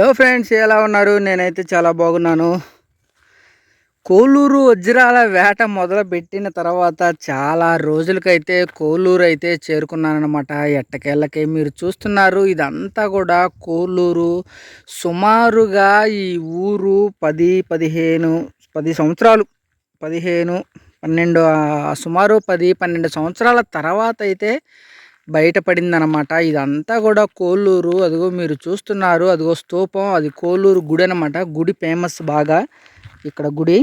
Hello friends ఎలా ఉన్నారు? నేనైతే చాలా బాగున్నాను. కోలూరు వజ్రాల వేట మొదలు పెట్టిన తర్వాత చాలా రోజులకైతే కోలూరు అయితే చేరుకున్నానమాట ఎట్టకేళ్ళకే మీరు చూస్తున్నారు. ఇదంతా కూడా కోలూరు సుమారుగా ఈ ఊరు పది పదిహేను పది సంవత్సరాలు పదిహేను పన్నెండు సుమారు పది పన్నెండు సంవత్సరాల తర్వాత అయితే బయటపడిందనమాట ఇదంతా కూడా కోల్లూరు అదిగో మీరు చూస్తున్నారు అదిగో స్తూపం అది కోల్లూరు గుడి అనమాట గుడి ఫేమస్ బాగా ఇక్కడ గుడి.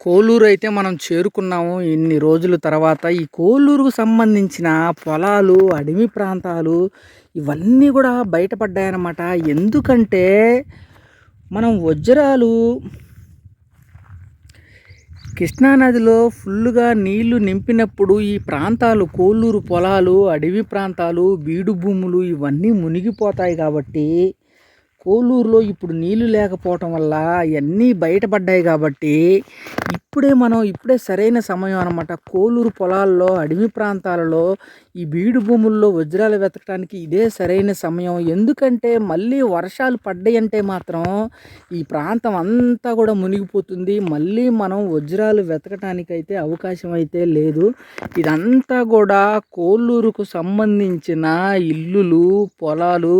కోలూరు అయితే మనం చేరుకున్నాము ఇన్ని రోజుల తర్వాత. ఈ కోలూరుకు సంబంధించిన పొలాలు అడవి ప్రాంతాలు ఇవన్నీ కూడా బయటపడ్డాయన్నమాట. ఎందుకంటే మనం వజ్రాలు కృష్ణానదిలో ఫుల్గా నీళ్ళు నింపినప్పుడు ఈ ప్రాంతాలు కోళ్ళూరు పొలాలు అడవి ప్రాంతాలు బీడు భూములు ఇవన్నీ మునిగిపోతాయి కాబట్టి కోలూరులో ఇప్పుడు నీళ్ళు లేకపోవటం వల్ల ఇవన్నీ బయటపడ్డాయి కాబట్టి ఇప్పుడే మనం ఇప్పుడే సరైన సమయం అనమాట కోలూరు పొలాల్లో అడవి ప్రాంతాలలో ఈ బీడు భూముల్లో వజ్రాలు వెతకడానికి ఇదే సరైన సమయం. ఎందుకంటే మళ్ళీ వర్షాలు పడ్డాయంటే మాత్రం ఈ ప్రాంతం అంతా కూడా మునిగిపోతుంది. మళ్ళీ మనం వజ్రాలు వెతకటానికైతే అవకాశం అయితే లేదు. ఇదంతా కూడా కోలూరుకు సంబంధించిన ఇల్లులు పొలాలు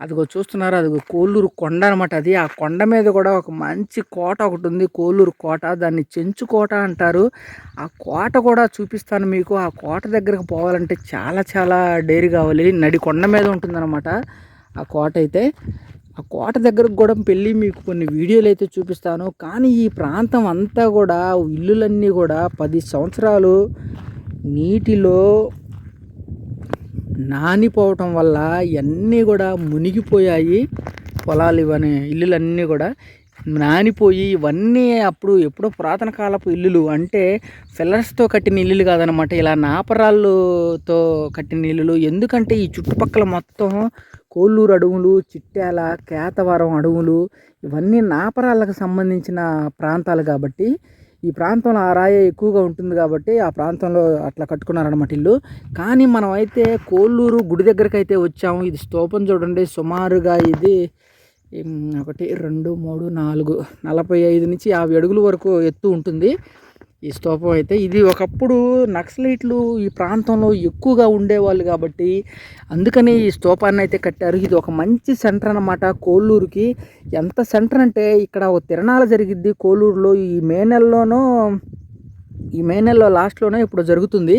అదిగో చూస్తున్నారు అదిగో కోళ్ళూరు కొండ అనమాట అది. ఆ కొండ మీద కూడా ఒక మంచి కోట ఒకటి ఉంది కోళ్ళూరు కోట. దాన్ని చెంచు కోట అంటారు. ఆ కోట కూడా చూపిస్తాను మీకు. ఆ కోట దగ్గరకు పోవాలంటే చాలా చాలా డేరీ కావాలి. నడి కొండ మీద ఉంటుందన్నమాట ఆ కోట అయితే. ఆ కోట దగ్గరకు కూడా పెళ్ళి మీకు కొన్ని వీడియోలు అయితే చూపిస్తాను. కానీ ఈ ప్రాంతం అంతా కూడా ఇల్లులన్నీ కూడా పది సంవత్సరాలు నీటిలో నానిపోవటం వల్ల ఇవన్నీ కూడా మునిగిపోయాయి. పొలాలు ఇవన్నీ ఇల్లులన్నీ కూడా నానిపోయి ఇవన్నీ అప్పుడు ఎప్పుడో పురాతన కాలపు ఇల్లులు అంటే ఫిల్లర్స్తో కట్టిన ఇల్లులు కాదనమాట ఇలా నాపరాళ్ళతో కట్టిన ఇల్లులు. ఎందుకంటే ఈ చుట్టుపక్కల మొత్తం కోళ్ళూరు అడవులు చిట్యాల కేతవరం అడవులు ఇవన్నీ నాపరాళ్ళకు సంబంధించిన ప్రాంతాలు కాబట్టి ఈ ప్రాంతంలో ఆ రాయి ఎక్కువగా ఉంటుంది కాబట్టి ఆ ప్రాంతంలో అట్లా కట్టుకున్నారనమాట ఇల్లు. కానీ మనం అయితే కోళ్ళూరు గుడి దగ్గరికి అయితే వచ్చాము. ఇది స్తూపం చూడండి. సుమారుగా ఇది ఒకటి రెండు మూడు నాలుగు నలభై ఐదు నుంచి యాభై అడుగుల వరకు ఎత్తు ఉంటుంది. ఈ స్తూపం అయితే ఇది ఒకప్పుడు నక్సలైట్లు ఈ ప్రాంతంలో ఎక్కువగా ఉండేవాళ్ళు కాబట్టి అందుకని ఈ స్తూపాన్ని అయితే కట్టారు. ఇది ఒక మంచి సెంటర్ అనమాట కోల్లూరుకి ఎంత సెంటర్ అంటే ఇక్కడ ఒక తిరణాల జరిగిద్ది కోల్లూరులో ఈ మే నెలలోనో ఈ మే నెలలో లాస్ట్లోనో ఇప్పుడు జరుగుతుంది.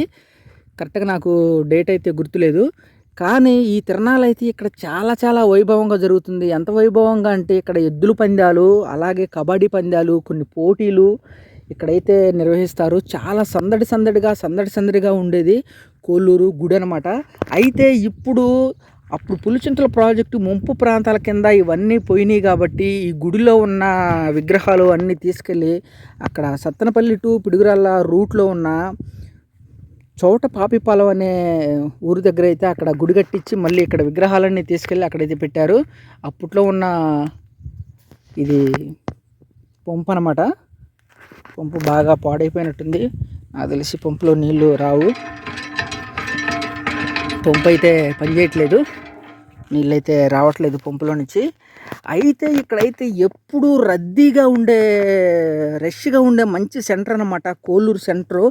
కరెక్ట్గా నాకు డేట్ అయితే గుర్తులేదు. కానీ ఈ తిరణాలు అయితే ఇక్కడ చాలా చాలా వైభవంగా జరుగుతుంది. ఎంత వైభవంగా అంటే ఇక్కడ ఎద్దుల పందాలు అలాగే కబడ్డీ పందాలు కొన్ని పోటీలు ఇక్కడైతే నిర్వహిస్తారు. చాలా సందడి సందడిగా సందడి సందడిగా ఉండేది కోల్లూరు గుడి అనమాట అయితే ఇప్పుడు అప్పుడు పులిచింతల ప్రాజెక్టు ముంపు ప్రాంతాల కింద ఇవన్నీ పోయినాయి కాబట్టి ఈ గుడిలో ఉన్న విగ్రహాలు అన్నీ తీసుకెళ్ళి అక్కడ సత్తనపల్లి టు పిడుగురాళ్ళ రూట్లో ఉన్న చోట పాపిపాలెం అనే ఊరి దగ్గర అయితే అక్కడ గుడి కట్టించి మళ్ళీ ఇక్కడ విగ్రహాలన్నీ తీసుకెళ్ళి అక్కడైతే పెట్టారు. అప్పట్లో ఉన్న ఇది పంపు అనమాట పంపు బాగా పాడైపోయినట్టుంది. నాకు తెలిసి పంపులో నీళ్ళు రావు. పంపు అయితే పనిచేయట్లేదు. నీళ్ళైతే రావట్లేదు పంపులో నుంచి. అయితే ఇక్కడైతే ఎప్పుడూ రద్దీగా ఉండే రష్గా ఉండే మంచి సెంటర్ అనమాట కోలూరు సెంటరు.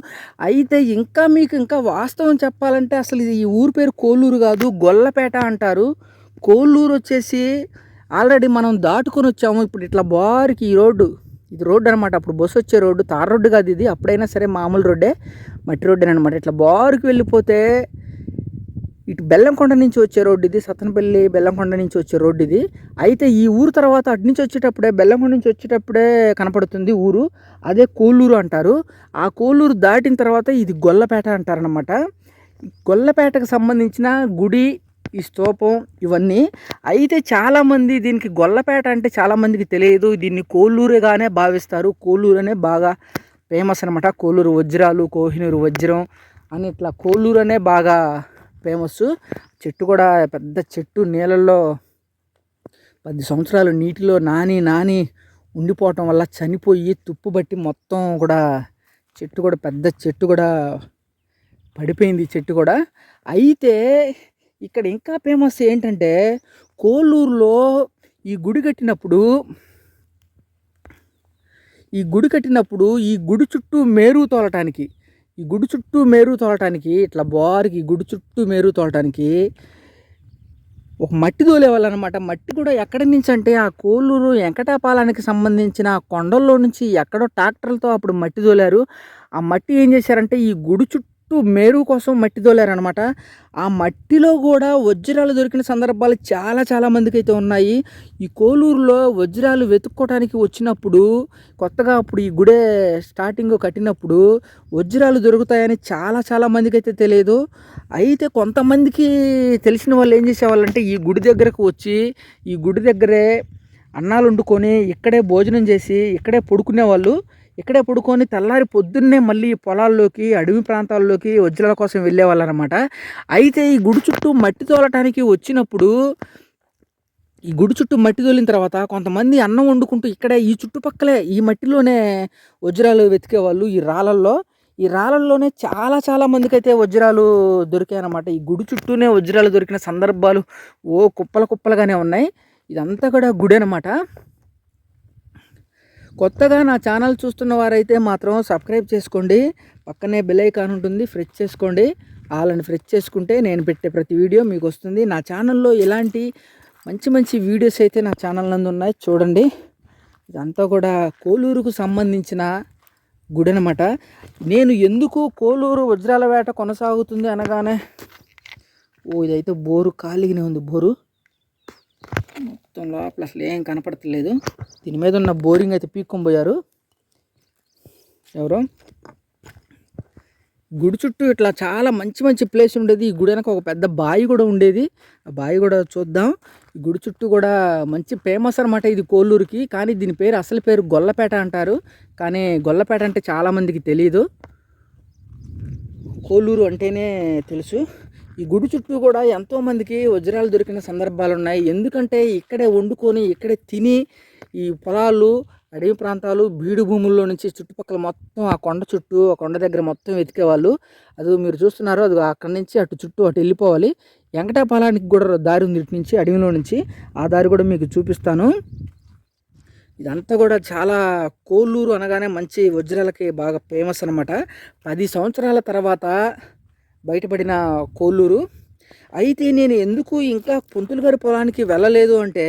అయితే ఇంకా మీకు ఇంకా వాస్తవం చెప్పాలంటే అసలు ఇది ఈ ఊరు పేరు కోలూరు కాదు గొల్లపేట అంటారు. కోలూరు వచ్చేసి ఆల్రెడీ మనం దాటుకొని వచ్చాము. ఇప్పుడు ఇట్లా బారికి ఈ రోడ్డు ఇది రోడ్డు అనమాట అప్పుడు బస్సు వచ్చే రోడ్డు తార్ రోడ్డు కాదు ఇది. అప్పుడైనా సరే మామూలు రోడ్డే మట్టి రోడ్డే అనమాట ఇట్లా బారుకి వెళ్ళిపోతే ఇటు బెల్లంకొండ నుంచి వచ్చే రోడ్డు ఇది సత్తనపల్లి బెల్లంకొండ నుంచి వచ్చే రోడ్డు ఇది. అయితే ఈ ఊరు తర్వాత అటు నుంచి వచ్చేటప్పుడే బెల్లంకొండ నుంచి వచ్చేటప్పుడే కనపడుతుంది ఊరు. అదే కోల్లూరు అంటారు. ఆ కోలూరు దాటిన తర్వాత ఇది గొల్లపేట అంటారనమాట గొల్లపేటకు సంబంధించిన గుడి ఈ స్తూపం ఇవన్నీ. అయితే చాలామంది దీనికి గొల్లపేట అంటే చాలామందికి తెలియదు. దీన్ని కోల్లూరుగానే భావిస్తారు. కోల్లూరు అనే బాగా ఫేమస్ అనమాట కోల్లూరు వజ్రాలు కోహినూరు వజ్రం అని ఇట్లా కోల్లూరు అనే బాగా ఫేమస్ చెట్టు కూడా పెద్ద చెట్టు నీళ్ళల్లో పది సంవత్సరాలు నీటిలో నాని నాని ఉండిపోవటం వల్ల చనిపోయి తుప్పు బట్టి మొత్తం కూడా చెట్టు కూడా పెద్ద చెట్టు కూడా పడిపోయింది చెట్టు కూడా. అయితే ఇక్కడ ఇంకా ఫేమస్ ఏంటంటే కోలూరులో ఈ గుడి కట్టినప్పుడు ఈ గుడి కట్టినప్పుడు ఈ గుడి చుట్టూ మేరు తోలటానికి ఈ గుడి చుట్టూ మేరు తోలటానికి ఇట్లా బారికి గుడి చుట్టూ మేరు తోలటానికి ఒక మట్టి తోలేవాళ్ళనమాట. మట్టి కూడా ఎక్కడి నుంచి అంటే ఆ కోలూరు వెంకటాపాలానికి సంబంధించిన కొండల్లో నుంచి ఎక్కడో ట్రాక్టర్లతో అప్పుడు మట్టి తోలారు. ఆ మట్టి ఏం చేశారంటే ఈ గుడి చుట్టూ మేరు కోసం మట్టి దోలారనమాట ఆ మట్టిలో కూడా వజ్రాలు దొరికిన సందర్భాలు చాలా చాలా మందికి అయితే ఉన్నాయి. ఈ కోలూరులో వజ్రాలు వెతుక్కోవడానికి వచ్చినప్పుడు కొత్తగా అప్పుడు ఈ గుడే స్టార్టింగ్ కట్టినప్పుడు వజ్రాలు దొరుకుతాయని చాలా చాలా మందికి అయితే తెలియదు. అయితే కొంతమందికి తెలిసిన వాళ్ళు ఏం చేసేవాళ్ళంటే ఈ గుడి దగ్గరకు వచ్చి ఈ గుడి దగ్గరే అన్నాలు వండుకొని ఇక్కడే భోజనం చేసి ఇక్కడే పడుకునే వాళ్ళు ఇక్కడే పడుకొని తెల్లారి పొద్దున్నే మళ్ళీ పొలాల్లోకి అడవి ప్రాంతాల్లోకి వజ్రాల కోసం వెళ్ళేవాళ్ళనమాట. అయితే ఈ గుడి చుట్టూ మట్టి తోలటానికి వచ్చినప్పుడు ఈ గుడి చుట్టూ మట్టి తోలిన తర్వాత కొంతమంది అన్నం వండుకుంటూ ఇక్కడే ఈ చుట్టుపక్కలే ఈ మట్టిలోనే వజ్రాలు వెతికేవాళ్ళు ఈ రాళ్ళల్లో. ఈ రాళ్ళల్లోనే చాలా చాలా మందికి అయితే వజ్రాలు దొరికాయి అన్నమాట ఈ గుడి చుట్టూనే వజ్రాలు దొరికిన సందర్భాలు ఓ కుప్పల కుప్పలుగానే ఉన్నాయి. ఇదంతా కూడా గుడి అనమాట కొత్తగా నా ఛానల్ చూస్తున్న వారైతే మాత్రం సబ్స్క్రైబ్ చేసుకోండి. పక్కనే బెల్ ఐకాన్ ఉంటుంది. ఫ్రెష్ చేసుకోండి. వాళ్ళని ఫ్రెష్ చేసుకుంటే నేను పెట్టే ప్రతి వీడియో మీకు వస్తుంది. నా ఛానల్లో ఎలాంటి మంచి మంచి వీడియోస్ అయితే నా ఛానల్ నందు ఉన్నాయి చూడండి. ఇదంతా కూడా కోలూరుకు సంబంధించిన గుడి అనమాట నేను ఎందుకు కోలూరు వజ్రాల వేట కొనసాగుతుంది అనగానే ఓ ఇదైతే బోరు ఖాళీగానే ఉంది బోరు. మొత్తం లోపల అసలు ఏం కనపడతలేదు దీని మీద ఉన్న బోరింగ్ అయితే పీక్కొని పోయారు ఎవరు? గుడి చుట్టూ ఇట్లా చాలా మంచి మంచి ప్లేస్ ఉండేది. ఈ గుడి వెనక ఒక పెద్ద బావి కూడా ఉండేది. ఆ బావి కూడా చూద్దాం. ఈ గుడి చుట్టూ కూడా మంచి ఫేమస్ అనమాట ఇది కోల్లూరుకి కానీ దీని పేరు అసలు పేరు గొల్లపేట అంటారు. కానీ గొల్లపేట అంటే చాలామందికి తెలియదు కోల్లూరు అంటేనే తెలుసు. ఈ గుడి చుట్టూ కూడా ఎంతోమందికి వజ్రాలు దొరికిన సందర్భాలు ఉన్నాయి. ఎందుకంటే ఇక్కడే వండుకొని ఇక్కడే తిని ఈ పొలాలు అడవి ప్రాంతాలు బీడు భూముల్లో నుంచి చుట్టుపక్కల మొత్తం ఆ కొండ చుట్టూ ఆ కొండ దగ్గర మొత్తం వెతికేవాళ్ళు. అది మీరు చూస్తున్నారు అది అక్కడి నుంచి అటు చుట్టూ అటు వెళ్ళిపోవాలి. వెంకటాపాలానికి కూడా దారి ఉంది ఇటు నుంచి అడవిలో నుంచి. ఆ దారి కూడా మీకు చూపిస్తాను. ఇదంతా కూడా చాలా కోల్లూరు అనగానే మంచి వజ్రాలకి బాగా ఫేమస్ అనమాట పది సంవత్సరాల తర్వాత బయటపడిన కోల్లూరు అయితే నేను ఎందుకు ఇంకా పుంతులు గారి పొలానికి వెళ్ళలేదు అంటే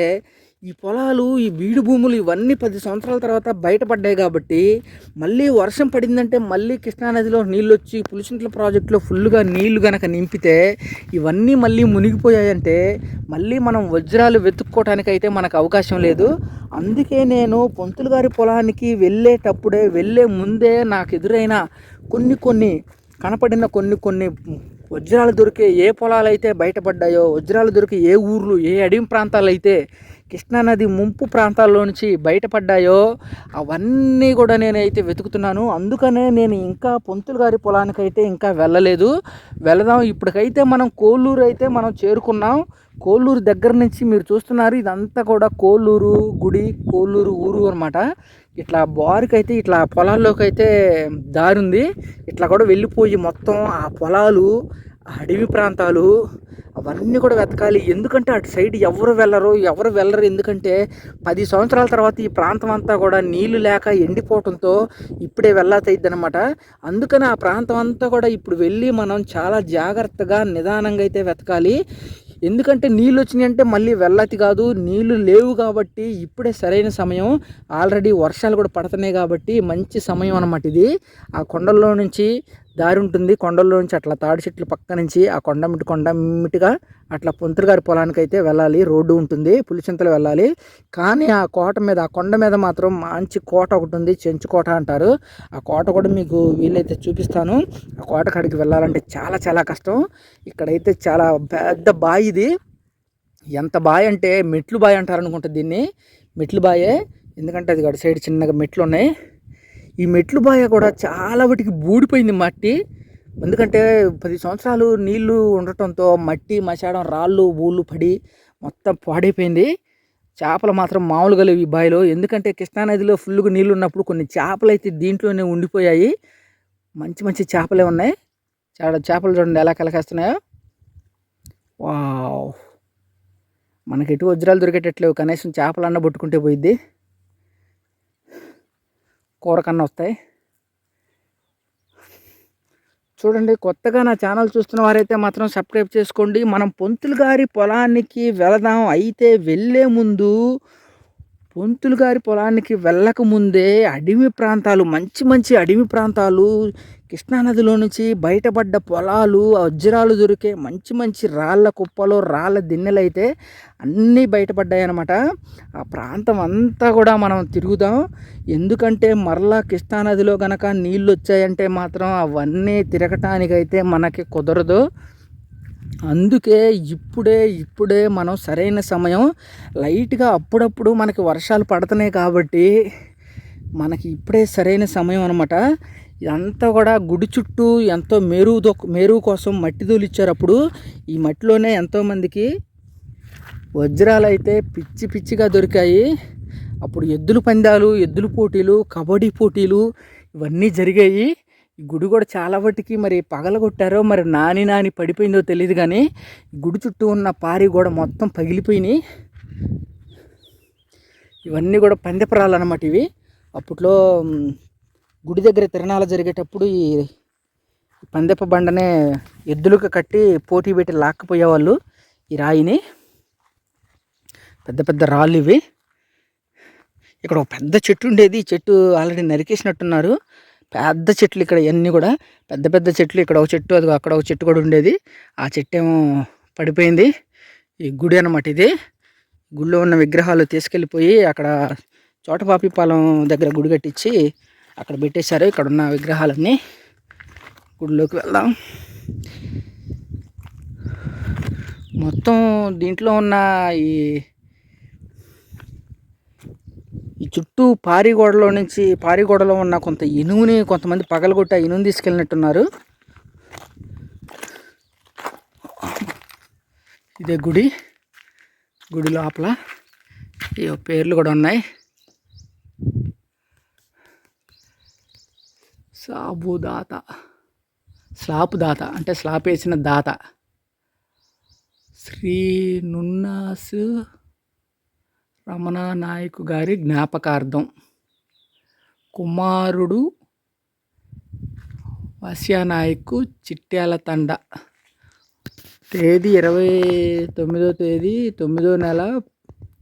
ఈ పొలాలు ఈ బీడు భూములు ఇవన్నీ పది సంవత్సరాల తర్వాత బయటపడ్డాయి కాబట్టి మళ్ళీ వర్షం పడిందంటే మళ్ళీ కృష్ణానదిలో నీళ్ళు వచ్చి పులిచింట్ల ప్రాజెక్టులో ఫుల్గా నీళ్ళు కనుక నింపితే ఇవన్నీ మళ్ళీ మునిగిపోయాయంటే మళ్ళీ మనం వజ్రాలు వెతుక్కోవటానికైతే అయితే మనకు అవకాశం లేదు. అందుకే నేను పొంతులు గారి పొలానికి వెళ్ళేటప్పుడే వెళ్ళే ముందే నాకు ఎదురైన కొన్ని కొన్ని కనపడిన కొన్ని కొన్ని వజ్రాలు దొరికే ఏ పొలాలు అయితే బయటపడ్డాయో వజ్రాలు దొరికే ఏ ఊర్లు ఏ అడవి ప్రాంతాలు అయితే కృష్ణానది ముంపు ప్రాంతాల్లో నుంచి బయటపడ్డాయో అవన్నీ కూడా నేనైతే వెతుకుతున్నాను. అందుకనే నేను ఇంకా పొంతులు గారి పొలానికైతే ఇంకా వెళ్ళలేదు. వెళదాం. ఇప్పటికైతే మనం కోల్లూరు అయితే మనం చేరుకున్నాం. కోల్లూరు దగ్గర నుంచి మీరు చూస్తున్నారు. ఇదంతా కూడా కోల్లూరు గుడి కోల్లూరు ఊరు అనమాట ఇట్లా బారుకి అయితే ఇట్లా పొలాల్లోకి అయితే దారి ఉంది ఇట్లా కూడా వెళ్ళిపోయి మొత్తం ఆ పొలాలు అడవి ప్రాంతాలు అవన్నీ కూడా వెతకాలి. ఎందుకంటే అటు సైడ్ ఎవరు వెళ్ళరు ఎవరు వెళ్ళరు. ఎందుకంటే పది సంవత్సరాల తర్వాత ఈ ప్రాంతం అంతా కూడా నీళ్ళు లేక ఎండిపోవడంతో ఇప్పుడే వెళ్ళాతయిద్ది అనమాట అందుకని ఆ ప్రాంతం అంతా కూడా ఇప్పుడు వెళ్ళి మనం చాలా జాగ్రత్తగా నిదానంగా అయితే వెతకాలి. ఎందుకంటే నీళ్ళు వచ్చినాయి అంటే మళ్ళీ వెళ్ళతి కాదు నీళ్ళు లేవు కాబట్టి ఇప్పుడే సరైన సమయం. ఆల్రెడీ వర్షాలు కూడా పడుతున్నాయి కాబట్టి మంచి సమయం అనమాట ఇది. ఆ కొండల్లో నుంచి దారి ఉంటుంది కొండల్లో నుంచి అట్లా తాడి చెట్లు పక్క నుంచి ఆ కొండమిటి కొండమిటిగా కొండ అట్లా పొంతులు గారి పొలానికి అయితే వెళ్ళాలి. రోడ్డు ఉంటుంది పులిచింతలు వెళ్ళాలి. కానీ ఆ కోట మీద ఆ కొండ మీద మాత్రం మంచి కోట ఒకటి ఉంది చెంచు కోట అంటారు. ఆ కోట కూడా మీకు వీలైతే చూపిస్తాను. ఆ కోట కాడికి వెళ్ళాలంటే చాలా చాలా కష్టం. ఇక్కడైతే చాలా పెద్ద బావి ఇది. ఎంత బావి అంటే మెట్లు బావి అంటారు అనుకుంటా దీన్ని. మెట్లు బాయే. ఎందుకంటే అది గడి సైడ్ చిన్నగా మెట్లు ఉన్నాయి ఈ మెట్లు బాయ కూడా చాలా వాటికి బూడిపోయింది మట్టి. ఎందుకంటే పది సంవత్సరాలు నీళ్ళు ఉండటంతో మట్టి మసాడం రాళ్ళు ఊళ్ళు పడి మొత్తం పాడైపోయింది. చేపలు మాత్రం మామూలుగా లేవు ఈ బాయిలో. ఎందుకంటే కృష్ణానదిలో ఫుల్గా నీళ్ళు ఉన్నప్పుడు కొన్ని చేపలు అయితే దీంట్లోనే ఉండిపోయాయి. మంచి మంచి చేపలే ఉన్నాయి. చాలా చేపలు చూడండి ఎలా కలకేస్తున్నాయో. వావ్! మనకి ఎటు వజ్రాలు దొరికేటట్లేవు. కనీసం చేపలు అన్న పట్టుకుంటే పోయిద్ది. కూర కన్నా వస్తాయి. చూడండి కొత్తగా నా ఛానల్ చూస్తున్న వారైతే మాత్రం సబ్స్క్రైబ్ చేసుకోండి. మనం పొంతులు గారి పొలానికి వెళదాం. అయితే వెళ్ళే ముందు పొంతులు గారి పొలానికి వెళ్ళక ముందే అడవి ప్రాంతాలు మంచి మంచి అడవి ప్రాంతాలు కృష్ణానదిలో నుంచి బయటపడ్డ పొలాలు వజ్రాలు దొరికే మంచి మంచి రాళ్ళ కుప్పలు రాళ్ళ దిన్నెలైతే అన్నీ బయటపడ్డాయన్నమాట. ఆ ప్రాంతం అంతా కూడా మనం తిరుగుదాం. ఎందుకంటే మరలా కృష్ణానదిలో గనక నీళ్ళు వచ్చాయంటే మాత్రం అవన్నీ తిరగటానికైతే మనకి కుదరదు. అందుకే ఇప్పుడే ఇప్పుడే మనం సరైన సమయం. లైట్గా అప్పుడప్పుడు మనకి వర్షాలు పడుతున్నాయి కాబట్టి మనకి ఇప్పుడే సరైన సమయం అనమాట ఇదంతా కూడా గుడి చుట్టూ ఎంతో మేరువు మేరువు కోసం మట్టి తోలిచ్చారు. అప్పుడు ఈ మట్టిలోనే ఎంతోమందికి వజ్రాలు అయితే పిచ్చి పిచ్చిగా దొరికాయి. అప్పుడు ఎద్దుల పందాలు ఎద్దుల పోటీలు కబడ్డీ పోటీలు ఇవన్నీ జరిగాయి. ఈ గుడి కూడా చాలా వాటికి మరి పగలగొట్టారో మరి నాని నాని పడిపోయిందో తెలియదు కానీ గుడి చుట్టూ ఉన్న పారి కూడా మొత్తం పగిలిపోయినాయి. ఇవన్నీ కూడా పందెపరాలు అనమాట ఇవి. అప్పట్లో గుడి దగ్గర తిరణాలు జరిగేటప్పుడు ఈ పందెప బండనే ఎద్దులకు కట్టి పోటీ పెట్టి లాక్కపోయేవాళ్ళు ఈ రాయిని. పెద్ద పెద్ద రాళ్ళు ఇవి. ఇక్కడ ఒక పెద్ద చెట్టు ఉండేది. ఈ చెట్టు ఆల్రెడీ నరికేసినట్టున్నారు. పెద్ద చెట్లు ఇక్కడ ఇవన్నీ కూడా. పెద్ద పెద్ద చెట్లు. ఇక్కడ ఒక చెట్టు అది అక్కడ ఒక చెట్టు కూడా ఉండేది. ఆ చెట్టు ఏమో పడిపోయింది. ఈ గుడి అనమాట ఇది. గుడిలో ఉన్న విగ్రహాలు తీసుకెళ్ళిపోయి అక్కడ చోటపాపిపాలెం దగ్గర గుడి కట్టించి అక్కడ పెట్టేశారు. ఇక్కడ ఉన్న విగ్రహాలన్నీ గుడిలోకి వెళ్దాం. మొత్తం దీంట్లో ఉన్న ఈ ఈ చుట్టూ పారిగోడలో నుంచి పారిగోడలో ఉన్న కొంత ఇనుముని కొంతమంది పగలగొట్టి ఆ ఇనుము తీసుకెళ్ళినట్టున్నారు. ఇదే గుడి. గుడి లోపల ఈ పేర్లు కూడా ఉన్నాయి. సాబు దాత దాత అంటే స్లాప్ వేసిన దాత. శ్రీ నున్నాస్ రమణ నాయకు గారి జ్ఞాపకార్థం. కుమారుడు వస్యానాయకు చిట్యాల తండ. తేదీ ఇరవై తొమ్మిదో తేదీ తొమ్మిదో నెల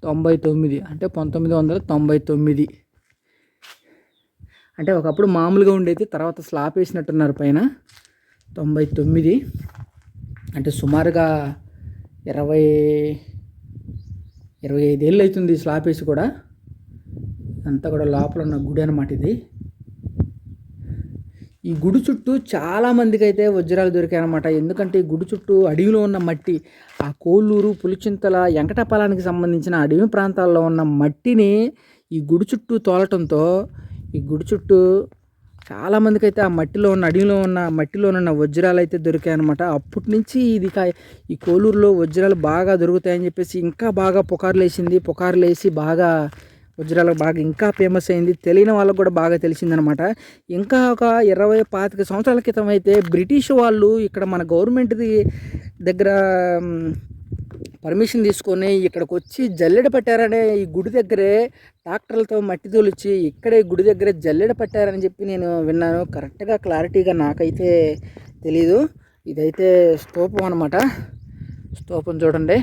తొంభై తొమ్మిది అంటే పంతొమ్మిది వందల తొంభై తొమ్మిది. అంటే ఒకప్పుడు మామూలుగా ఉండేది తర్వాత స్లాప్ వేసినట్టున్నారు పైన. తొంభై తొమ్మిది. అంటే సుమారుగా ఇరవై ఇరవై ఐదేళ్ళు అవుతుంది స్లాప్ వేసి కూడా. అంతా కూడా లోపల ఉన్న గుడి అనమాట ఇది. ఈ గుడి చుట్టూ చాలామందికి అయితే వజ్రాలు దొరికాయి అనమాట ఎందుకంటే ఈ గుడి చుట్టూ అడవిలో ఉన్న మట్టి ఆ కోళ్ళూరు పులిచింతల వెంకటపాలానికి సంబంధించిన అడవి ప్రాంతాల్లో ఉన్న మట్టిని ఈ గుడి చుట్టూ తోలటంతో ఈ గుడి చుట్టూ చాలామందికి అయితే ఆ మట్టిలో ఉన్న అడవిలో ఉన్న మట్టిలో ఉన్న వజ్రాలు అయితే దొరికాయి అనమాట అప్పటి నుంచి ఇది ఈ కోలూరులో వజ్రాలు బాగా దొరుకుతాయని చెప్పేసి ఇంకా బాగా పుకార్లు వేసింది పుకార్లు వేసి బాగా వజ్రాలు బాగా ఇంకా ఫేమస్ అయింది. తెలియని వాళ్ళకు కూడా బాగా తెలిసిందనమాట ఇంకా ఒక ఇరవై పాతిక సంవత్సరాల క్రితం అయితే బ్రిటిష్ వాళ్ళు ఇక్కడ మన గవర్నమెంట్ది దగ్గర పర్మిషన్ తీసుకొని ఇక్కడికి వచ్చి జల్లెడ పట్టారనే ఈ గుడి దగ్గరే ట్రాక్టర్లతో మట్టి తోలిచ్చి ఇక్కడే గుడి దగ్గరే జల్లెడ పట్టారని చెప్పి నేను విన్నాను. కరెక్ట్గా క్లారిటీగా నాకైతే తెలీదు. ఇదైతే స్తూపం అనమాట స్తూపం చూడండి.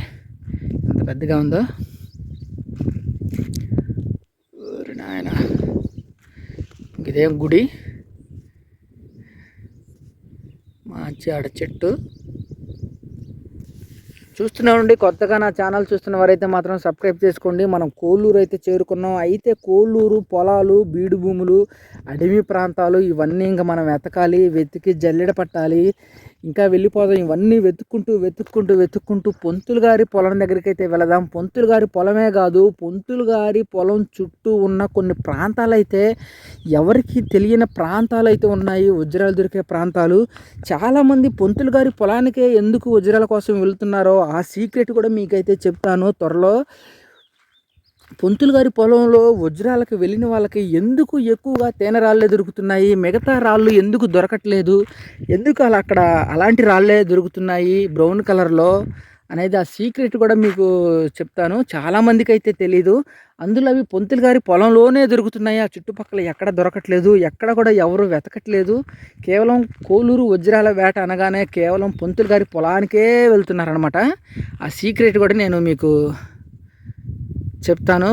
ఎంత పెద్దగా ఉందో. నాయన. ఇదేం గుడి? మంచి ఆడ చెట్టు. చూస్తున్నామండి కొత్తగా నా ఛానల్ చూస్తున్న వారైతే మాత్రం సబ్స్క్రైబ్ చేసుకోండి. మనం కోళ్ళూరు అయితే చేరుకున్నాం. అయితే కోళ్ళూరు పొలాలు బీడు భూములు అడవి ప్రాంతాలు ఇవన్నీ ఇంకా మనం వెతకాలి వెతికి జల్లెడ పట్టాలి. ఇంకా వెళ్ళిపోదాం. ఇవన్నీ వెతుక్కుంటూ వెతుక్కుంటూ వెతుక్కుంటూ పొంతులు గారి పొలం దగ్గరికి అయితే వెళదాం. పొంతులు గారి పొలమే కాదు పొంతులు గారి పొలం చుట్టూ ఉన్న కొన్ని ప్రాంతాలు అయితే ఎవరికి తెలియని ప్రాంతాలు అయితే ఉన్నాయి. వజ్రాలు దొరికే ప్రాంతాలు. చాలామంది పొంతులు గారి పొలానికే ఎందుకు వజ్రాల కోసం వెళ్తున్నారో ఆ సీక్రెట్ కూడా మీకైతే చెప్తాను. త్వరలో పొంతులు గారి పొలంలో వజ్రాలకు వెళ్ళిన వాళ్ళకి ఎందుకు ఎక్కువగా తేనె రాళ్ళే దొరుకుతున్నాయి? మిగతా రాళ్ళు ఎందుకు దొరకట్లేదు? ఎందుకు అలా అక్కడ అలాంటి రాళ్ళే దొరుకుతున్నాయి బ్రౌన్ కలర్లో? అనేది ఆ సీక్రెట్ కూడా మీకు చెప్తాను. చాలామందికి అయితే తెలీదు. అందులో అవి పొంతులు గారి పొలంలోనే దొరుకుతున్నాయి. ఆ చుట్టుపక్కల ఎక్కడ దొరకట్లేదు? ఎక్కడ కూడా ఎవరు వెతకట్లేదు. కేవలం కోలూరు వజ్రాల వేట అనగానే కేవలం పొంతులు గారి పొలానికే వెళ్తున్నారనమాట ఆ సీక్రెట్ కూడా నేను మీకు చెప్తాను.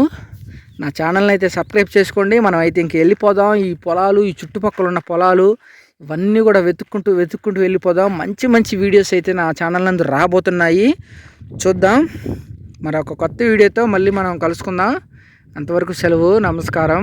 నా ఛానల్ని అయితే సబ్స్క్రైబ్ చేసుకోండి. మనం అయితే ఇంక వెళ్ళిపోదాం. ఈ పొలాలు ఈ చుట్టుపక్కల ఉన్న పొలాలు ఇవన్నీ కూడా వెతుక్కుంటూ వెతుక్కుంటూ వెళ్ళిపోదాం. మంచి మంచి వీడియోస్ అయితే నా ఛానల్ నందు రాబోతున్నాయి. చూద్దాం. మరి ఒక కొత్త వీడియోతో మళ్ళీ మనం కలుసుకుందాం. అంతవరకు సెలవు. నమస్కారం.